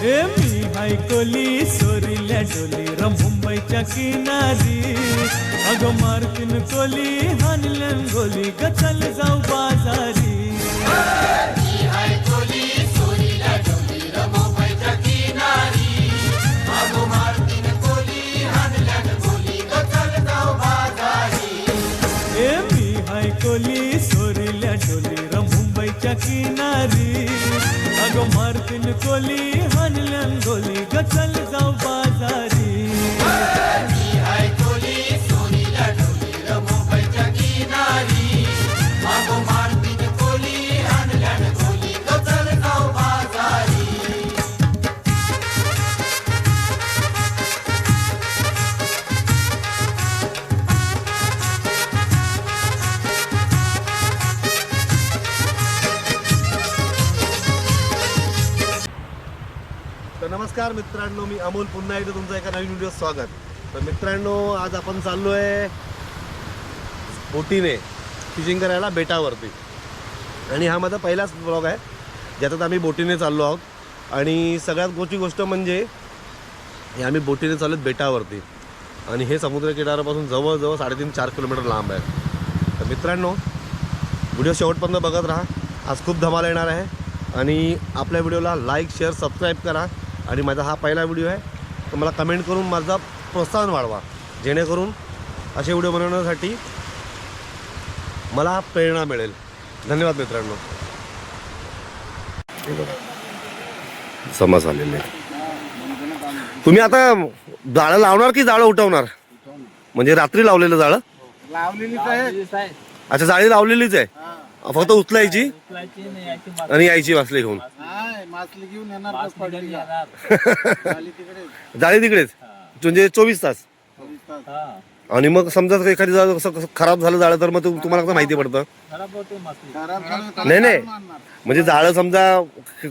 ए मी हायकोली सोरिल्या डोली र मुंबईच्या किनारी. अगो मारतीन कोली हानल्यान गोली गचल जाऊ बाजारी. ए मी डोली मुंबईच्या किनारी. अगो मारतीन कोली हानल्यान रंगोली गचल जाऊ. तर नमस्कार मित्रांनो मी अमोल पुन्हा एकदा तुमचं एका नवीन व्हिडिओ स्वागत. तर मित्रांनो आज आपण चाललो आहे बोटीने फिशिंग करायला बेटावरती. आणि हा माझा पहिलाच ब्लॉग आहे ज्याच्यात आम्ही बोटीने चाललो आहोत. आणि सगळ्यात मोठी गोष्ट म्हणजे हे आम्ही बोटीने चाललो बेटावरती. आणि हे समुद्र किनाऱ्यापासून जवळजवळ साडेतीन चार किलोमीटर लांब आहे. तर मित्रांनो व्हिडिओ शेवटपर्यंत बघत राहा. आज खूप धमाल येणार आहे. आणि आपल्या व्हिडिओला लाईक शेअर सबस्क्राईब करा. आणि माझा हा पहिला व्हिडिओ आहे. तर मला कमेंट करून माझा प्रोत्साहन वाढवा. जेणेकरून असे व्हिडिओ बनवण्यासाठी मला प्रेरणा मिळेल. धन्यवाद मित्रांनो. समज आलेले. तुम्ही आता जाळं लावणार की जाळं उठवणार? म्हणजे रात्री लावलेलं जाळं? लावलेलीच आहे. अच्छा जाळी लावलेलीच आहे. फक्त उचलायची? आणि यायची वाचली घेऊन. मासली येणार जाळी तिकडेच? म्हणजे चोवीस तास. आणि मग समजा एखादी जाळ असं कसं खराब झालं जाळं तर मग तुम्हाला कसं माहिती पडतं? नाही, नाही. म्हणजे जाळं समजा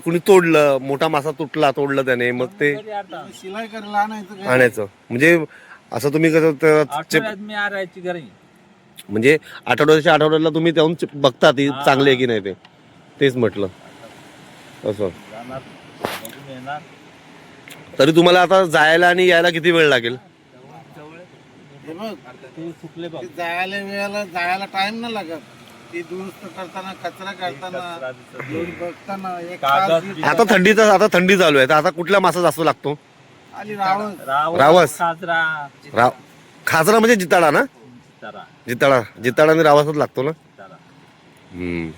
कुणी तोडलं मोठा मासा तुटला तोडलं त्याने मग ते? आणायचं म्हणजे असं तुम्ही कसं म्हणजे आठवड्याच्या आठवड्याला तुम्ही त्याहून चे- बघता ती चांगली आहे की नाही ते. तेच म्हटलं. असं. जाणार. बघून येणार. तरी तुम्हाला आता जायला आणि यायला किती वेळ लागेल? हे बघ ते सुकले बघ. ते जायला वेळेला जायला टाइम नाही लागत. ती दुरुस्त करताना कचरा करताना येऊन बघताना एक कागद तास दीड आता थंडीचा आता थंडी चालू आहे. तर आता कुठला मासा जास्त लागतो? रावण रावस. साजरा राव खाजरा म्हणजे जिताडा ना? जिताडा जिताडा आणि रावासच लागतो ना? हम्म.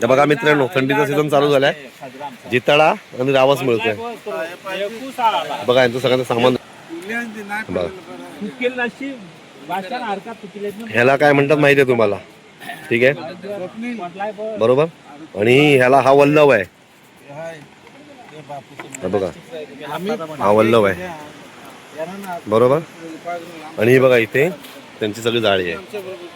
तर बघा मित्रांनो थंडीचा सीझन चालू झालाय. खाजरा जिताडा आणि रावास मिळतोय. बघा यांचं सगळ्यांचं सामान बघा. चुकेल हरकत ह्याला काय म्हणतात माहिती आहे तुम्हाला? ठीक आहे? बरोबर? आणि ह्याला हा वल्लव आहे. हा बघा. हा वल्लव आहे. बरोबर? आणि हे बघा इथे त्यांची सगळी जाळी आहे.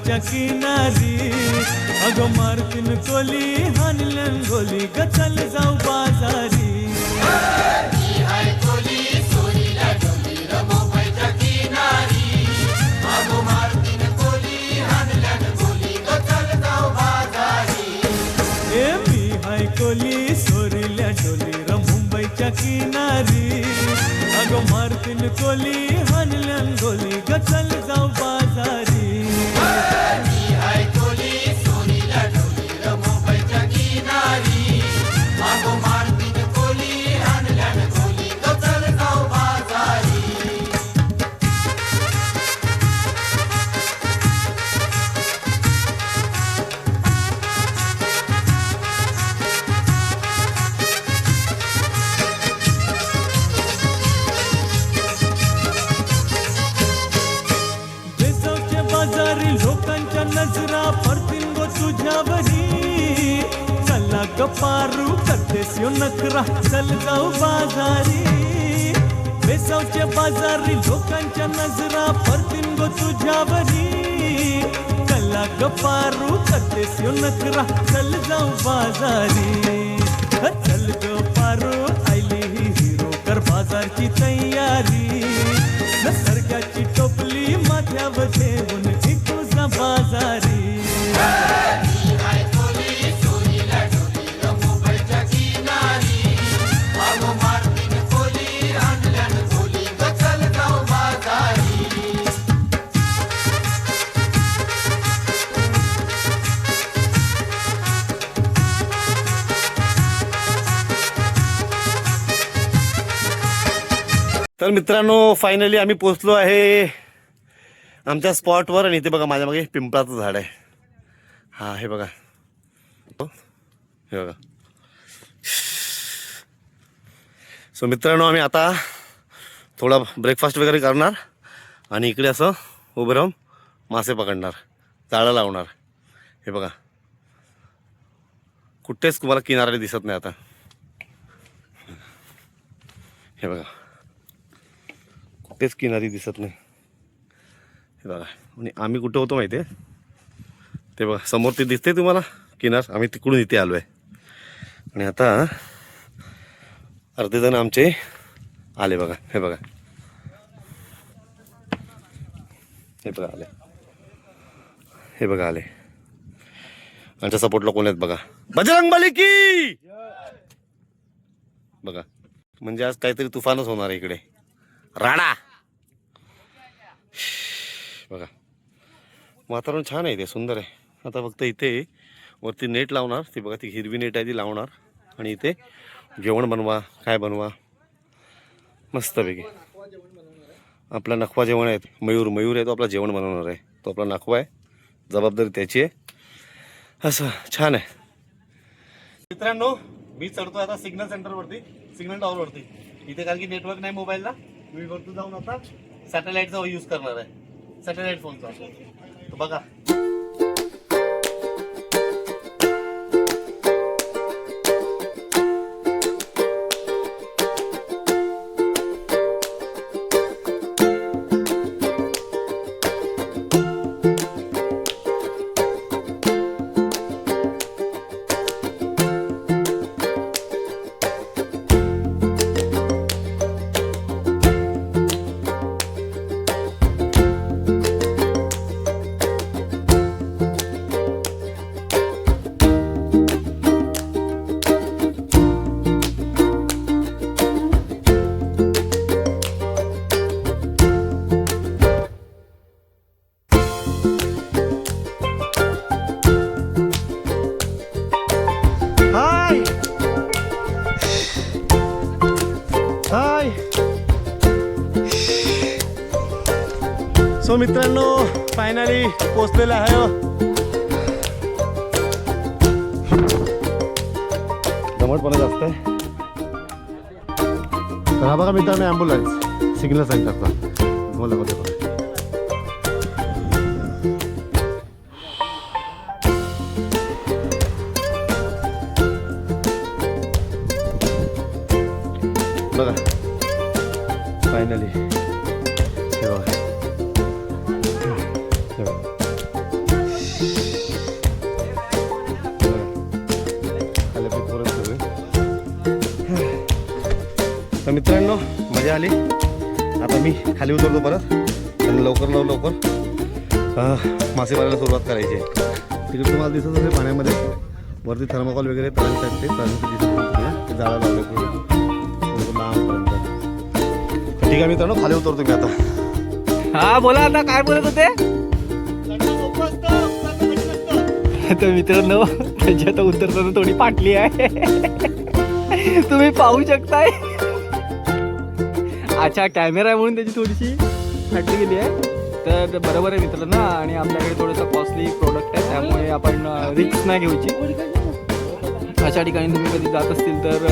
मुंबईच्या किनारी. अगो मारतीन कोली हानल्यान गोली ग चल जाऊ बाजारी. ए मी हायकोली सोरिल्या डोली र मुंबईच्या किनारी. अगो मारतीन कोली हानल्यान गोली ग चल जाऊ बाजारी. पारू करतेस यो नखरा चल जाऊ बाजारी. बेसावच्या बाजारी लोकांच्या नजरा परतीन गो तुझ्यावरी. कला ग पारू करतेस यो नखरा चल जाऊ बाजारी. चल ग पारू आयली ही हिरो कर बाजारची तयारी. निसर्गाची टोपली माथ्यावर ठेवून तुझा बाजारी. तर मित्रांनो फायनली आम्ही पोचलो आहे आमच्या स्पॉटवर आणि इथे बघा माझ्या मागे पिंपळाचं झाड आहे. हा हे बघा. हो, हे बघा. सो मित्रांनो आम्ही आता थोडा ब्रेकफास्ट वगैरे करणार आणि इकडे असं उभं राहून मासे पकडणार जाळं लावणार. हे बघा. कुठेच तुम्हाला किनारे दिसत नाही आता. हे बघा. तेच किनारी दिसत नाही. हे बघा आणि आम्ही कुठं होतो माहिती आहे? ते बघा समोर ते दिसते तुम्हाला? किनार आम्ही तिकडून इथे आलो आहे आणि आता अर्धे जण आमचे आले बघा हे बघा. हे बघा आले. हे बघा आले. आमच्या सपोर्टला कोण आहेत बघा? बजरंग बली की! बघा म्हणजे आज काहीतरी तुफानच होणार आहे इकडे. राणा! बघा. वातावरण छान आहे ते सुंदर आहे. आता फक्त इथे वरती नेट लावणार ती बघा ती हिरवी नेट आहे ती लावणार. आणि इथे जेवण बनवा काय बनवा. मस्तपैकी. आपला नखवा जेवण आहे मयूर मयूर आहे तो आपला जेवण बनवणार आहे. तो आपला नखवा आहे जबाबदारी त्याची आहे. असं छान आहे. मित्रांनो मी चढतो आता सिग्नल सेंटरवरती सिग्नल टॉवरवरती इथे कारण की नेटवर्क नाही मोबाईलला मी वरती जाऊन आता सॅटेलाईटचा यूज करणार आहे. सॅटेलाइट फोनचा. तर बघा. दमटपणा जास्त आहे. हा बघा मित्रांनो ॲम्ब्युलन्स सिग्नल सेंटरचा बोला बोला तर मित्रांनो मजा आली. आता मी खाली उतरतो परत आणि लवकर लव लवकर अं, मासे मारायला सुरुवात करायची आहे. तिकडे तुम्हाला दिसत असेल पाण्यामध्ये वरती थर्माकॉल वगैरे तळांचे आहेत ते दिसत लावले लांबपर्यंत. ठीक आहे मित्रांनो खाली उतरतो मी आता. हा बोला आता काय बोलत होते? तर मित्रांनो त्याची आता उतरताना थोडी पाटली आहे. तुम्ही पाहू शकताय. अच्छा कॅमेरा आहे म्हणून त्याची थोडीशी फाटली गेली आहे. तर बरोबर आहे मित्रांनो आणि आपल्याकडे थोडंसं कॉस्टली प्रोडक्ट आहे त्यामुळे आपण रिक्स नाही घ्यायची अशा ठिकाणी तुम्ही कधी जात असतील तर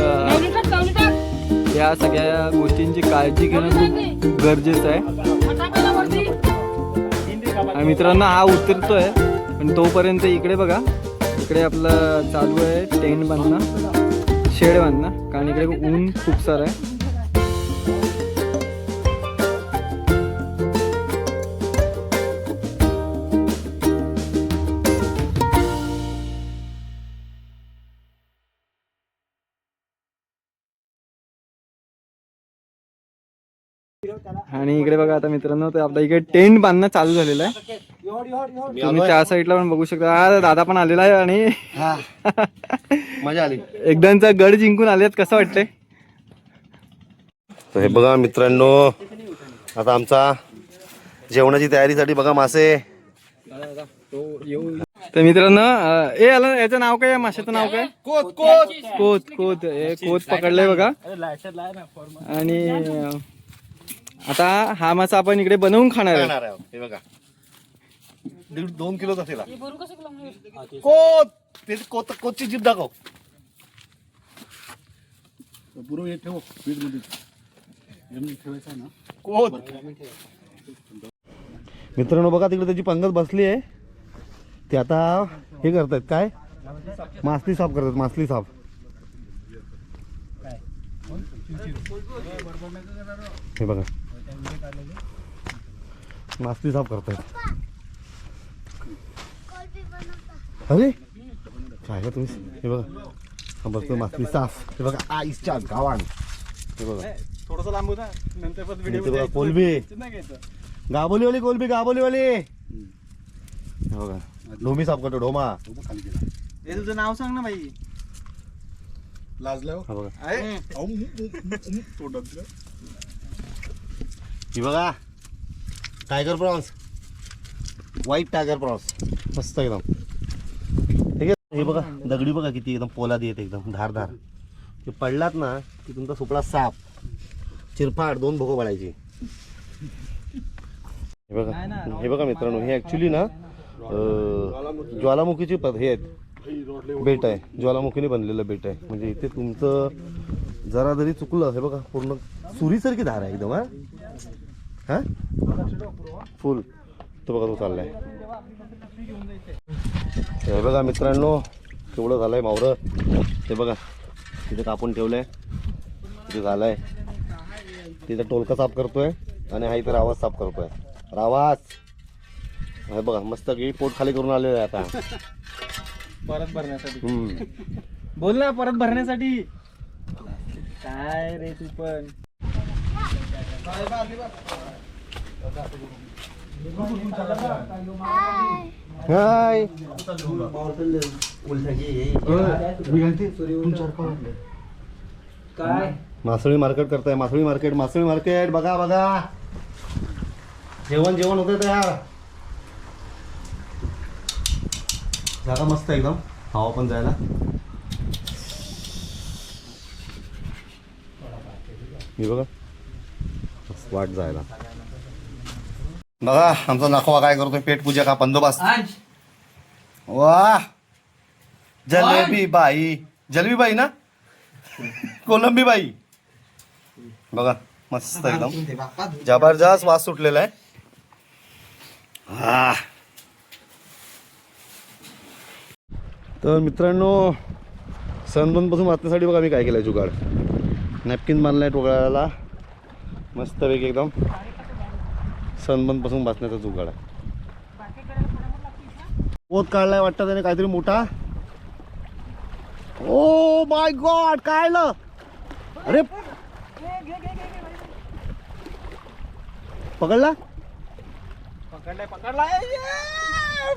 या सगळ्या गोष्टींची काळजी घेणं खूप गरजेचं आहे. आणि मित्रांनो हा उतरतोय पण तोपर्यंत इकडे बघा. इकडे आपलं चालू आहे टेंट बांधणं शेड बांधणं कारण इकडे ऊन खूप सारं आहे. आणि इकडे बघा आता मित्रांनो तर आपल्या इकडे टेंट बांधणं चालू झालेलं आहे. तुम्ही त्या साईडला पण बघू शकता. हा दादा पण आलेला आहे आणि मजा आली. एकदाचा गड जिंकून आलेत कसं वाटतंय? तर हे बघा मित्रांनो आता आमचा जेवणाची तयारीसाठी बघा मासे. तर मित्रांनो ए आला याचं नाव काय? माशाचं नाव काय? कोत कोत. कोत कोत. हे कोत पकडलंय बघा. आणि आता हा मासा आपण इकडे बनवून खाणार आहे. येणार आहे. हे बघा. दीड दोन किलोच असेल हा. कोत ते कोत कोतची जीप दाखव. कोत. मित्रांनो बघा तिकडे त्याची पंगत बसली आहे. ते आता हे करतायत काय? मासली साफ करतात मासली साफ. हे बघा. मासली साफ करतायत. अरे काय का तुम्ही? हे बघा. हा बघतो मासली साफ. हे बघा आईच्या गावान. हे बघा. थोडस लांबू ना नंतर कोलबी गाबोलीवाली कोलबी गाबोलीवाली. हे बघा. ढोमी साफ करतो ढोमा हे तुझं नाव सांग ना भाई हा? बघा? ही बघा. Tiger prawns white tiger prawns मस्त एकदम. ठीक आहे? हे बघा दगडी बघा किती एकदम पोलादी येत एकदम धारधार. ते पडलात ना की तुमचा सुपडा साप चिरफाड दोन भोगं पडायची. हे बघा हे बघा मित्रांनो हे ऍक्च्युली ना ज्वालामुखीची पद हे आहेत. बेट आहे ज्वालामुखीने बनलेलं बेट आहे. म्हणजे इथे तुमचं जरा जरी चुकलं हे बघा पूर्ण सुरीसारखी धार आहे एकदम हा? हा? फुल. तो बघा तो चाललाय. हे बघा मित्रांनो केवढं झालंय मावरं. ते बघा तिथे कापून ठेवलंय. तिथे झालंय. तिथे टोलका साफ करतोय आणि हा इथे रावास साफ करतोय. रावास! हे बघा मस्त की पोट खाली करून आलेलं आहे आता. परत भरण्यासाठी. हम्म. बोल ना परत भरण्यासाठी. काय रे तू पण? हाय. काय? मासळी मार्केट करताय मासळी मार्केट मासळी मार्केट. बघा बघा. जेवण जेवण होतं तयार. जागा मस्त एकदम. हवा पण जायला. हे बघा. वाट जायला. बघा आमचा नाखवा काय करतोय? पेट पूजा का बंदोबस्त? वा जलेबी बाई. जलेबी बाई ना? कोलंबी बाई बघा मस्त एकदम. जबरदस्त वास सुटलेला आहे. हा. तर मित्रांनो सनबर्नपासून वाचण्यासाठी बघा मी काय केलं जुगाड. नॅपकिन बांधलाय टोकळ्याला मस्तपैकी एकदम सनबर्नपासून वाचण्याचा जुगाड आहे. पोत काढलाय वाटतं त्याने काहीतरी मोठा. ओ माय गॉड काय अरे! पकडला? पकडलाय पकडलाय.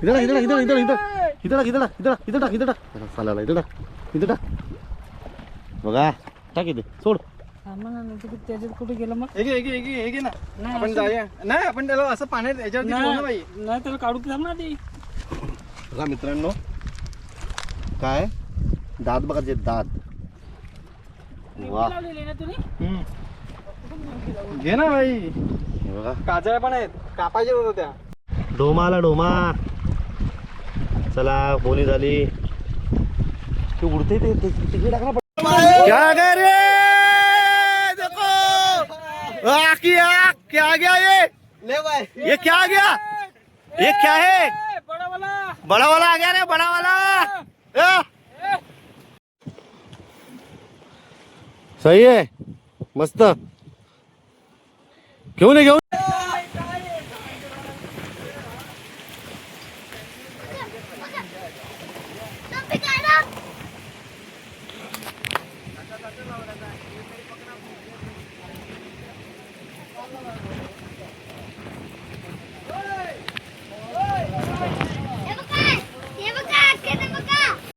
इथं टाक, इथं टाक, इथं टाक, इथं टाक. इथं टाक, इथं टाक, इथं टाक, इथं टाक, इथं टाक. चालेल, इथं टाक, इथं टाक. बघा टाक इथे सोड त्याच्यात कुठे गेलं मग हे घे, हे घे, हे घे, हे घे ना नाही, आपण असं- जाऊया नाही आपण त्याला असं पाण्यात याच्यावरती ठेवू ना बाई नाही त्याला काढू थांब ना ती बघा मित्रांनो काय दात बघा जे दात वा लावलेली ना तुम्ही हम्म. घे ना बाई हे बघा काजळ्या पण आहेत कापायच्या होत्या त्या डोमा आला डोमा चला बोली झाली. ते उडते ते तिकडे क्या गे रे? देखो. आ, क्या क्या गया ये? ले बाय ये क्या गया? ये क्या है? ए, बडा वाला बड़ा वाला आ गया रे बड़ा वाला। ए! सही आहे मस्त। घेऊन ये घेऊन